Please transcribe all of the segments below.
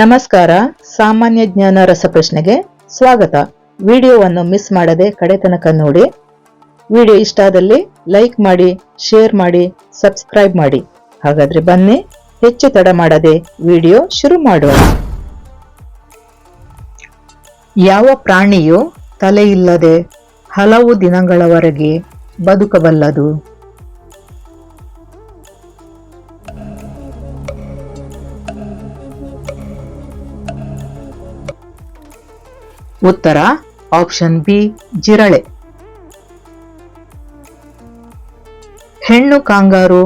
ನಮಸ್ಕಾರ, ಸಾಮಾನ್ಯ ಜ್ಞಾನ ರಸಪ್ರಶ್ನೆಗೆ ಸ್ವಾಗತ. ವಿಡಿಯೋವನ್ನು ಮಿಸ್ ಮಾಡದೆ ಕಡೆ ತನಕ ನೋಡಿ. ವಿಡಿಯೋ ಇಷ್ಟ ಆದಲ್ಲಿ ಲೈಕ್ ಮಾಡಿ, ಶೇರ್ ಮಾಡಿ, ಸಬ್ಸ್ಕ್ರೈಬ್ ಮಾಡಿ. ಹಾಗಾದ್ರೆ ಬನ್ನಿ, ಹೆಚ್ಚು ತಡ ಮಾಡದೆ ವಿಡಿಯೋ ಶುರು ಮಾಡೋಣ. ಯಾವ ಪ್ರಾಣಿಯು ಇಲ್ಲದೆ ಹಲವು ದಿನಗಳವರೆಗೆ ಬದುಕಬಲ್ಲದು? ಉತ್ತರ ಆಪ್ಷನ್ ಬಿ ಜಿರಳೆ. ಹೆಣ್ಣು ಕಾಂಗಾರು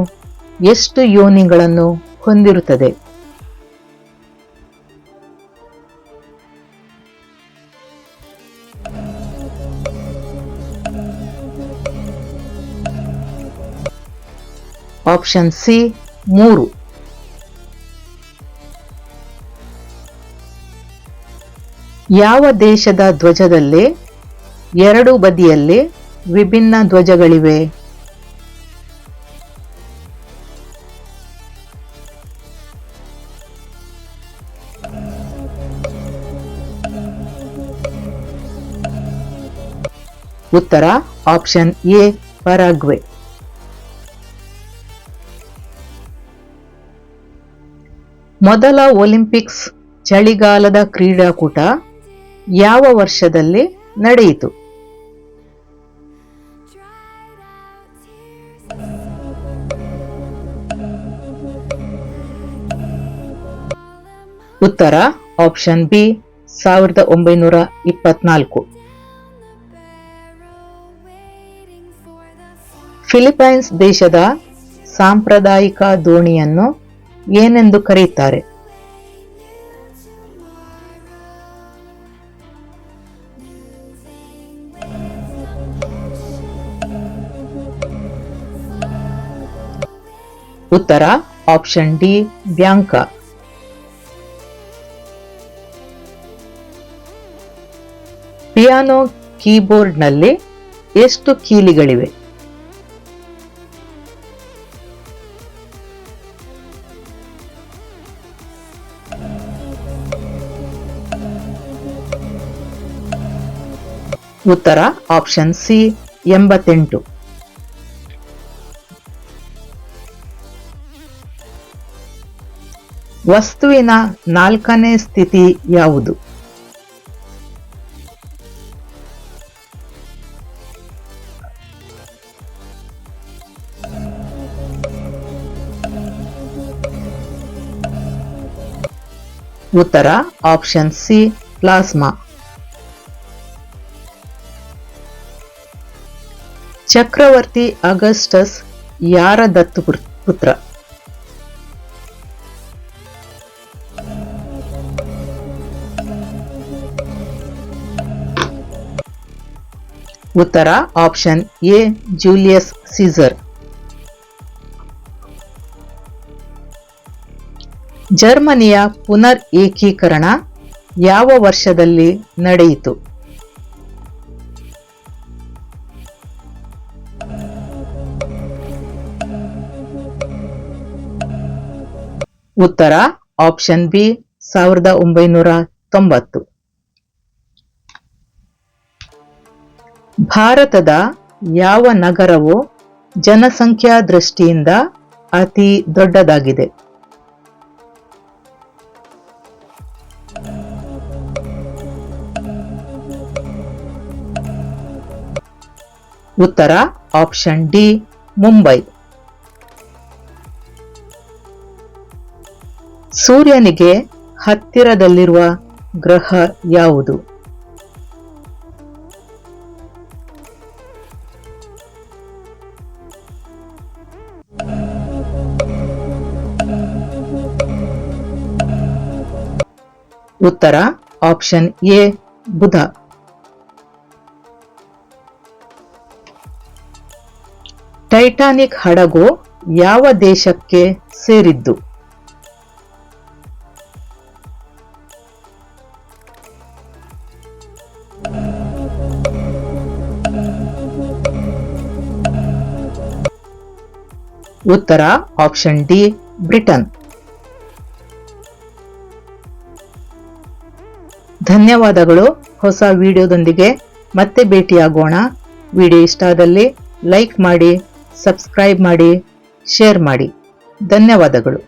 ಎಷ್ಟು ಯೋನಿಗಳನ್ನು ಹೊಂದಿರುತ್ತದೆ? ಆಪ್ಷನ್ ಸಿ ಮೂರು. ಯಾವ ದೇಶದ ಧ್ವಜದಲ್ಲಿ ಎರಡು ಬದಿಯಲ್ಲಿ ವಿಭಿನ್ನ ಧ್ವಜಗಳಿವೆ? ಉತ್ತರ ಆಪ್ಷನ್ ಎ, ಪರಾಗ್ವೆ. ಮೊದಲ ಒಲಿಂಪಿಕ್ಸ್ ಚಳಿಗಾಲದ ಕ್ರೀಡಾಕೂಟ ಯಾವ ವರ್ಷದಲ್ಲಿ ನಡೆಯಿತು? ಉತ್ತರ ಆಪ್ಷನ್ ಬಿ ಸಾವಿರದ ಒಂಬೈನೂರ ಇಪ್ಪತ್ನಾಲ್ಕು. ಫಿಲಿಪೈನ್ಸ್ ದೇಶದ ಸಾಂಪ್ರದಾಯಿಕ ದೋಣಿಯನ್ನು ಏನೆಂದು ಕರೆಯುತ್ತಾರೆ? ಉತ್ತರ ಆಪ್ಷನ್ ಡಿ ಬ್ಯಾಂಕ. ಪಿಯಾನೋ ಕೀಬೋರ್ಡ್ನಲ್ಲಿ ಎಷ್ಟು ಕೀಲಿಗಳಿವೆ? ಉತ್ತರ ಆಪ್ಷನ್ ಸಿ ಎಂಬತ್ತೆಂಟು. ವಸ್ತುವಿನ ನಾಲ್ಕನೇ ಸ್ಥಿತಿ ಯಾವುದು? ಉತ್ತರ ಆಪ್ಷನ್ ಸಿ ಪ್ಲಾಸ್ಮಾ ಚಕ್ರವರ್ತಿ ಅಗಸ್ಟಸ್ ಯಾರ ದತ್ತು ಪುತ್ರ? ಉತ್ತರ ಆಪ್ಷನ್ ಎ, ಜೂಲಿಯಸ್ ಸೀಸರ್. ಜರ್ಮನಿಯ ಪುನರ್ ಏಕೀಕರಣ ಯಾವ ವರ್ಷದಲ್ಲಿ ನಡೆಯಿತು? ಉತ್ತರ ಆಪ್ಷನ್ ಬಿ, ಸಾವಿರದ ಒಂಬೈನೂರ ತೊಂಬತ್ತು. ಭಾರತದ ಯಾವ ನಗರವು ಜನಸಂಖ್ಯಾ ದೃಷ್ಟಿಯಿಂದ ಅತಿ ದೊಡ್ಡದಾಗಿದೆ. ಉತ್ತರ ಆಪ್ಷನ್ ಡಿ ಮುಂಬೈ. ಸೂರ್ಯನಿಗೆ ಹತ್ತಿರದಲ್ಲಿರುವ ಗ್ರಹ ಯಾವುದು? ಉತ್ತರ ಆಪ್ಷನ್ ಎ ಬುಧ. ಟೈಟಾನಿಕ್ ಹಡಗು ಯಾವ ದೇಶಕ್ಕೆ ಸೇರಿದ್ದು? ಉತ್ತರ ಆಪ್ಷನ್ ಡಿ ಬ್ರಿಟನ್ ಧನ್ಯವಾದಗಳು. ಹೊಸ ವಿಡಿಯೋದೊಂದಿಗೆ ಮತ್ತೆ ಭೇಟಿಯಾಗೋಣ. ವಿಡಿಯೋ ಇಷ್ಟ ಆದಲ್ಲಿ ಲೈಕ್ ಮಾಡಿ, ಸಬ್ಸ್ಕ್ರೈಬ್ ಮಾಡಿ, ಶೇರ್ ಮಾಡಿ. ಧನ್ಯವಾದಗಳು.